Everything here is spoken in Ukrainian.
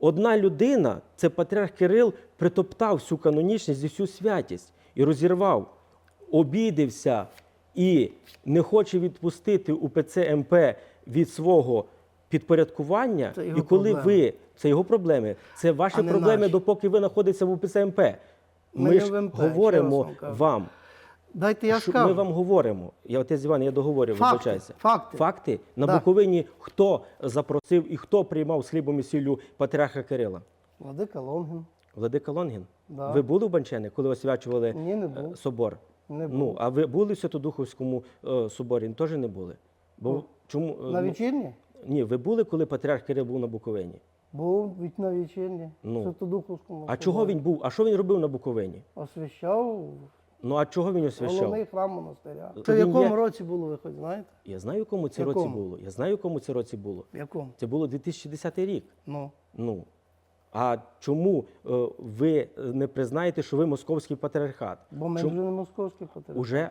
Одна людина, це патріарх Кирил, притоптав всю канонічність і всю святість і розірвав, обідився і не хоче відпустити УПЦ МП від свого підпорядкування. Це його і коли проблеми. ви це його проблеми, це ваші А не проблеми, наші. допоки ви знаходитеся в УПЦ МП. Ми, Ми не ж в МП, говоримо вам кажу. вам. Дайте я що скажу. ми вам говоримо. Я отець Іван, я договорю, Факти, вибачайся. факти. Факти на Да. Буковині хто запросив і хто приймав з хлібом і сіллю патріарха Кирила? Владика Лонгін. Владика Лонгін. Да. Ви були в Банчені, коли освячували Ні, не е, був. собор? Не Ну, а ви були в Святодуховському е, соборі? Теж не були. Бо чому е, На ну, вечірні? ні, ви були, коли патріарх Кирил був на Буковині? Був від на вечірні. Ну. В Святодуховському. А чого він був? А що він робив на Буковині? Освящав Ну а чого він освящав? головний храм монастиря. То Це в він якому є- році було, ви хоч знаєте? Я знаю, кому ці це Якому? році було. Я знаю, кому якому це році було. В якому? Це було 2010 рік. Ну. Ну. А чому е, ви не признаєте, що ви московський патріархат? Бо ми Чому- вже не московський патріархат. Уже